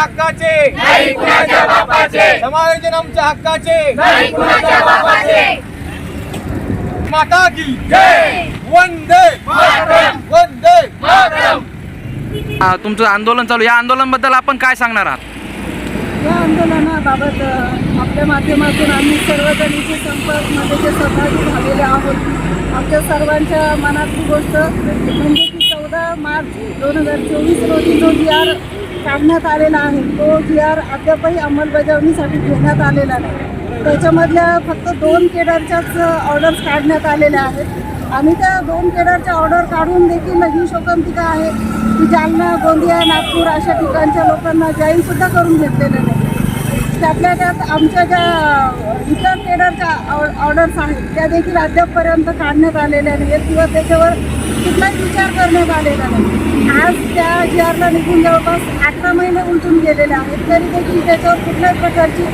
समायोजन आमच्या हक्काचे. समायोजन आमच्या हक्काचे माता की. वंदे. वंदे. हा, तुमचं आंदोलन चालू या आंदोलनाबद्दल आपण काय सांगणार आहात? या आंदोलनाबाबत आपल्या माध्यमातून आम्ही सर्वजण इथे संपर्कमध्ये जे सहभागी झालेले आहोत. आमच्या सर्वांच्या मनातली गोष्ट म्हणजे की चौदा मार्च दोन हजार चोवीस रोजी जो जी आर काढण्यात आलेला आहे. तो जी आर अद्यापही अंमलबजावणीसाठी घेण्यात आलेला नाही. त्याच्यामधल्या फक्त दोन केडरच्याच ऑर्डर्स काढण्यात आलेल्या आहेत. आणि त्या दोन केडरच्या ऑर्डर काढून देखील ही शोकांतिका आहे. की जालना गोंदिया नागपूर अशा ठिकाणच्या लोकांना जाईनसुद्धा करून घेतलेलं नाही. त्यातल्या त्यात आमच्या ज्या इतर केडरच्या ऑर्डर्स आहेत त्या देखील अद्यापपर्यंत काढण्यात आलेल्या नाही आहेत किंवा त्याच्यावर कुठलाही विचार करण्यात आलेला नाही. आज त्या जी आरला निघून जवळपास अठरा महिने उलटून गेलेले आहेत. तरी देखील त्याच्यावर कुठल्याच प्रकारची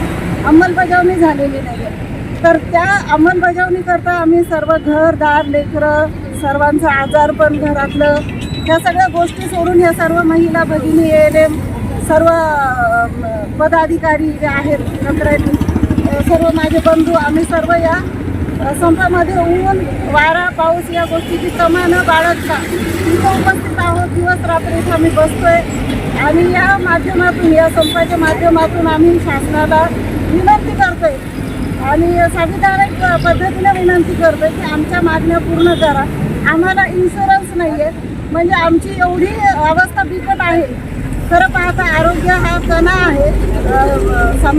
अंमलबजावणी झालेली नाही आहे तर त्या अंमलबजावणीकरता आम्ही सर्व घरदार लेकरं सर्वांचं आजारपण घरातलं ह्या सगळ्या गोष्टी सोडून ह्या सर्व महिला भगिनी एल एम सर्व पदाधिकारी जे आहेत कंत्राटी सर्व माझे बंधू आम्ही सर्व या संपामध्ये ऊन वारा पाऊस या गोष्टीची कमा न बाळगता. तिथं उपस्थित आहोत. दिवस रात्री इथं आम्ही बसतोय. आणि या माध्यमातून या संपाच्या माध्यमातून आम्ही शासनाला विनंती करतोय. आणि साविधानिक पद्धतीने विनंती करतोय की आमच्या मागण्या पूर्ण करा. आम्हाला इन्शुरन्स नाही आहे म्हणजे आमची एवढी अवस्था बिकट आहे. खरं पाहता आरोग्य हा कणा आहे.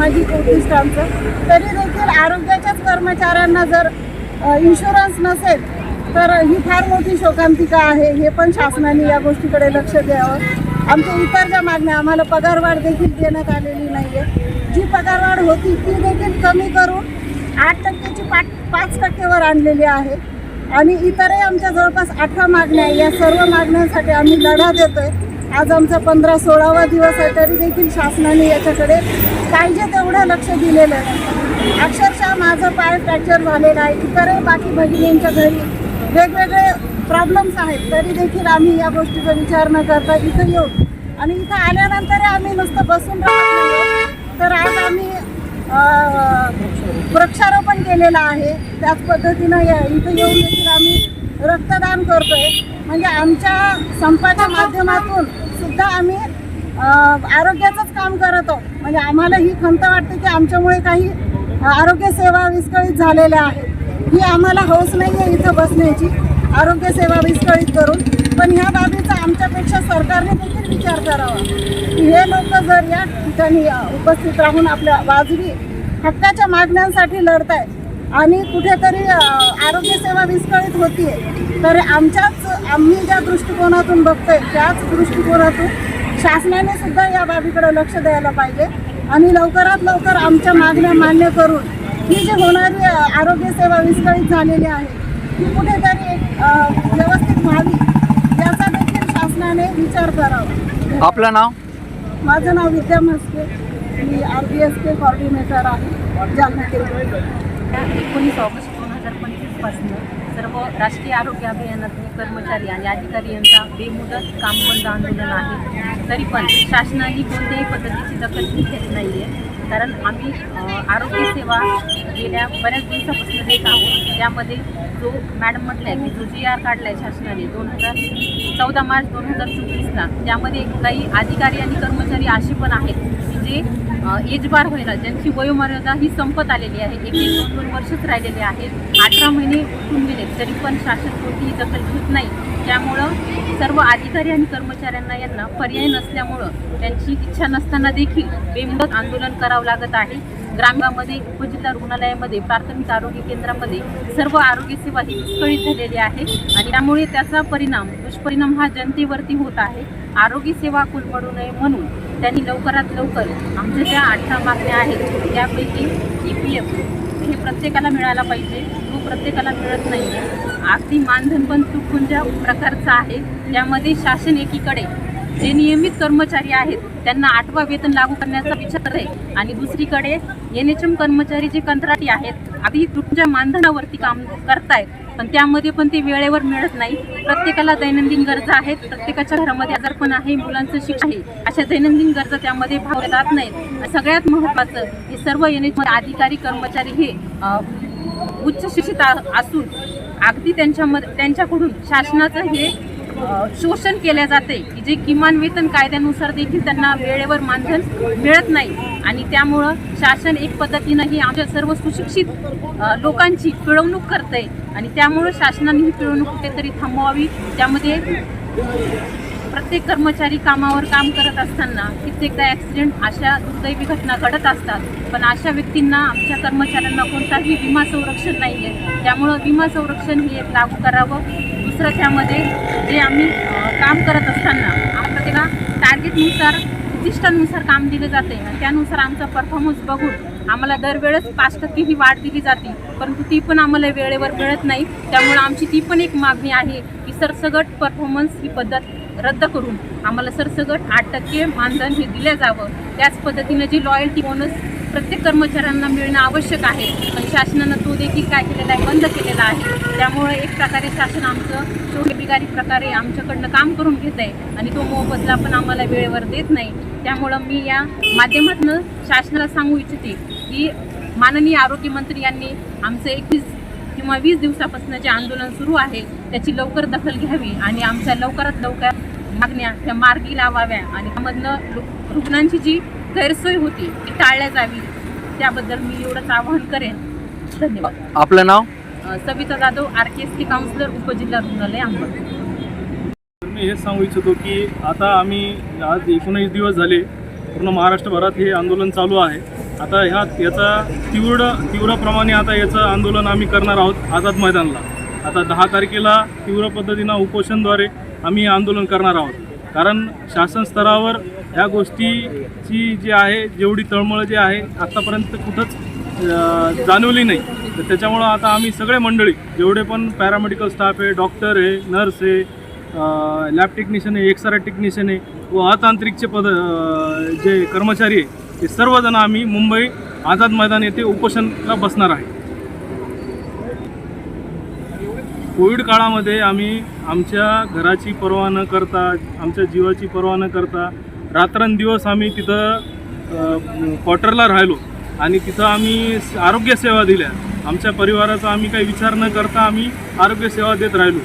अ, उद्दिष्ट आमचं तरी देखील आरोग्याच्याच कर्मचाऱ्यांना जर इन्शुरन्स नसेल तर ही फार मोठी शोकांतिका आहे. हे पण शासनाने या गोष्टीकडे लक्ष द्यावं. आमच्या इतर ज्या मागण्या आम्हाला पगारवाढ देखील देण्यात आलेली नाही आहे जी पगारवाढ होती ती देखील कमी करून आठ टक्क्याची पाच पाच टक्केवर आणलेली आहे. आणि इतरही आमच्या जवळपास अठरा मागण्या या सर्व मागण्यांसाठी आम्ही लढा देतो आहे आज आमचा पंधरा सोळावा दिवस आहे तरी देखील शासनाने याच्याकडे पाहिजे तेवढं लक्ष दिलेलं नाही. अक्षरशः माझं पाय फ्रॅक्चर झालेलं आहे. इतरही बाकी भगिनींच्या घरी वेगवेगळे प्रॉब्लेम्स आहेत. तरी देखील आम्ही या गोष्टीचा विचार न करता इथं येऊ आणि इथं आल्यानंतर आम्ही नुसतं बसून राहत तर आज आम्ही वृक्षारोपण केलेलं आहे. त्याच पद्धतीनं या इथं येऊन देखील आम्ही रक्तदान करतोय. म्हणजे आमच्या संपाच्या माध्यमातून सुद्धा आम्ही आरोग्याचंच काम करत आहोत. म्हणजे आम्हाला ही खंत वाटते की आमच्यामुळे काही आरोग्य सेवा विस्कळीत झालेल्या आहेत. ही आम्हाला हौस नाही आहे इथं बसण्याची. आरोग्य सेवा विस्कळीत करून. पण ह्या बाबीचा आमच्यापेक्षा सरकारने देखील विचार करावा. की हे लोक जर या ठिकाणी उपस्थित राहून आपल्या वाजवी हक्काच्या मागण्यांसाठी लढताय आणि कुठेतरी अ, आरोग्य सेवा विस्कळीत होतीये. तर आमच्याच आम्ही ज्या दृष्टिकोनातून बघतोय त्याच दृष्टिकोनातून शासनाने सुद्धा या बाबीकडे लक्ष द्यायला पाहिजे. आणि लवकरात लवकर आमच्या मागण्या मान्य करून ही जी होणारी अ, आरोग्य सेवा विस्कळीत झालेली आहे ती कुठेतरी व्यवस्थित व्हावी याचा देखील शासनाने विचार करावा. आपलं नाव? माझं नाव विद्या म्हस्के. मी R B S K coordinator आहे. जालना जिल्ह्यात. एकोणीस ऑगस्ट दोन हजार पंचवीसपासून सर्व राष्ट्रीय आरोग्य अभियानातले कर्मचारी आणि अधिकारी यांचा बेमुदत काम बंद आंदोलन आहे तरी पण शासनाने कोणत्याही पद्धतीची दखल घेत नाही आहे कारण आम्ही आरोग्यसेवा आरोग्य सेवा गेल्या बऱ्याच दिवसापासून देत आहोत त्यामध्ये जो मॅडम म्हटलं आहे की जो जी आर काढला आहे शासनाने दोन हजार चौदा मार्च दोन हजार चोवीसला त्यामध्ये काही अधिकारी आणि कर्मचारी असे पण आहेत की जे एज बार व्हायला ज्यांची वयोमर्यादा ही संपत आलेली आहे एक एक दोन दोन वर्षच राहिलेले आहेत अठरा महिने उठून गेले तरी पण शासन कोणतीही दखल घेत नाही. त्यामुळं सर्व अधिकारी आणि कर्मचाऱ्यांना यांना पर्याय नसल्यामुळं त्यांची इच्छा नसताना देखील बेमुदत आंदोलन करावं लागत आहे. ग्रामीणामध्ये उपजिल्हा रुग्णालयामध्ये प्राथमिक आरोग्य केंद्रामध्ये सर्व आरोग्य सेवा ही विस्कळीत झालेली आहे आणि त्यामुळे त्याचा परिणाम दुष्परिणाम हा जनतेवरती होत आहे. आरोग्य सेवा कोलमडू नये म्हणून त्यांनी लवकरात लवकर आमच्या ज्या अठरा मागण्या आहेत त्यापैकी ई पी एफ हे प्रत्येकाला मिळायला पाहिजे. तो प्रत्येकाला मिळत नाही आहे अगदी मानधन पण तुटपुंजा प्रकारचं आहे त्यामध्ये शासन एकीकडे जे नियमित कर्मचारी आहेत त्यांना आठवा वेतन लागू करण्याचा विचार आहे आणि दुसरीकडे एन एच एम कर्मचारी जे कंत्राटी आहेत अगदी तुमच्या मानधनावरती काम करतायत पण त्यामध्ये पण ते वेळेवर मिळत नाही. प्रत्येकाला दैनंदिन गरजा आहेत. प्रत्येकाच्या घरामध्ये आजारपण आहे मुलांचं शिक्षण आहे. अशा दैनंदिन गरजा त्यामध्ये भावल्या जात नाहीत. सगळ्यात महत्त्वाचं हे सर्व एन अधिकारी कर्मचारी हे उच्च शिक्षित असून अगदी त्यांच्यामध्ये त्यांच्याकडून शासनाचं हे शोषण केले जाते की जे किमान वेतन कायद्यानुसार देखील त्यांना वेळेवर मानधन मिळत नाही. आणि त्यामुळं शासन एक पद्धतीनं ही आमच्या सर्व सुशिक्षित लोकांची पिळवणूक करते आणि त्यामुळं शासनाने ही पिळवणूक कुठेतरी थांबवावी. त्यामध्ये प्रत्येक कर्मचारी कामावर काम करत असताना कित्येकदा ॲक्सिडेंट अशा दुर्दैवी घटना घडत असतात. पण अशा व्यक्तींना आमच्या कर्मचाऱ्यांना कोणताही विमा संरक्षण नाही आहे त्यामुळं विमा संरक्षण हे लागू करावं. दुसरं त्यामध्ये जे आम्ही काम करत असताना आम्हाला त्याला टार्गेटनुसार उद्दिष्टानुसार काम दिलं जाते आणि त्यानुसार आमचा परफॉर्मन्स बघून आम्हाला दरवेळेस पाच टक्के ही वाढ दिली जाते. परंतु ती पण आम्हाला वेळेवर मिळत नाही. त्यामुळे आमची ती पण एक मागणी आहे की सरसगट परफॉर्मन्स ही पद्धत रद्द करून आम्हाला सरसगट आठ टक्के मानधन हे दिलं जावं. त्याच पद्धतीनं जी लॉयल्टी बोनस प्रत्येक कर्मचाऱ्यांना मिळणं आवश्यक आहे. पण शासनानं तो देखील काय केलेला आहे बंद केलेला आहे. त्यामुळे एक प्रकारे शासन आमचं चोरबिगारी प्रकारे आमच्याकडनं काम करून घेत आहे आणि तो मोबदला पण आम्हाला वेळेवर देत नाही. त्यामुळं मी या माध्यमातून शासनाला सांगू इच्छिते की माननीय आरोग्यमंत्री यांनी आमचं एकवीस किंवा वीस दिवसापासून जे आंदोलन सुरू आहे त्याची लवकर दखल घ्यावी आणि आमच्या लवकरात लवकर मागण्या त्या मार्गी लावाव्या आणि त्यामधनं रुग्णांची जी गैरसोय होती ती टाळल्या जावी. त्याबद्दल मी एवढंच आवाहन करेन. धन्यवाद. आपलं नाव? Savita Jadhav R K S T counsellor उपजिल्हा रुग्णालय अंबड. मी हेच सांगू इच्छितो की आता आम्ही आज एकोणीस दिवस झाले पूर्ण महाराष्ट्रभरात हे आंदोलन चालू आहे. आता ह्या याचा तीव्र तीव्रप्रमाणे आता याचं आंदोलन आम्ही करणार आहोत आझाद मैदानला. आता दहा तारखेला तीव्र पद्धतीनं उपोषणद्वारे आम्ही हे आंदोलन करणार आहोत. कारण शासन स्तरावर ह्या गोष्टीची जी आहे जेवढी तळमळ जी आहे आत्तापर्यंत कुठंच जाणवली नाही. तर त्याच्यामुळं आता आम्ही सगळे मंडळी जेवढे पण पॅरामेडिकल स्टाफ आहे डॉक्टर आहे नर्स आहे लॅब टेक्निशियन आहे एक्सरे टेक्निशियन आहे व अतांत्रिकचे पद जे कर्मचारी आहे ते सर्वजण आम्ही मुंबई आझाद मैदान येथे उपोषणला बसणार आहे. कोविड काळामध्ये आम्ही आमच्या घराची पर्वा न करता आमच्या जीवाची पर्वा न करता रात्रंदिवस आम्ही तिथं क्वार्टरला राहिलो. आणि तिथं आम्ही आरोग्यसेवा दिल्या. आमच्या परिवाराचा आम्ही काही विचार न करता आम्ही आरोग्यसेवा देत राहिलो.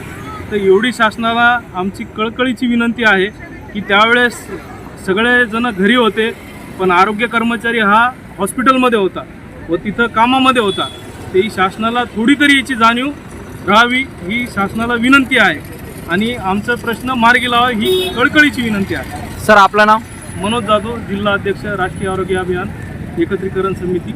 तर एवढी शासनाला आमची कळकळीची विनंती आहे की त्यावेळेस सगळेजण घरी होते पण आरोग्य कर्मचारी हा हॉस्पिटलमध्ये होता व तिथं कामामध्ये होता. ते शासनाला थोडी तरी याची जाणीव राहावी ही शासनाला विनंती आहे. आणि आमचा प्रश्न मार्गी लावा ही कळकळीची विनंती आहे. सर आपलं नाव? मनोज जाधव जिल्हा अध्यक्ष राष्ट्रीय आरोग्य अभियान एकत्रीकरण समिती.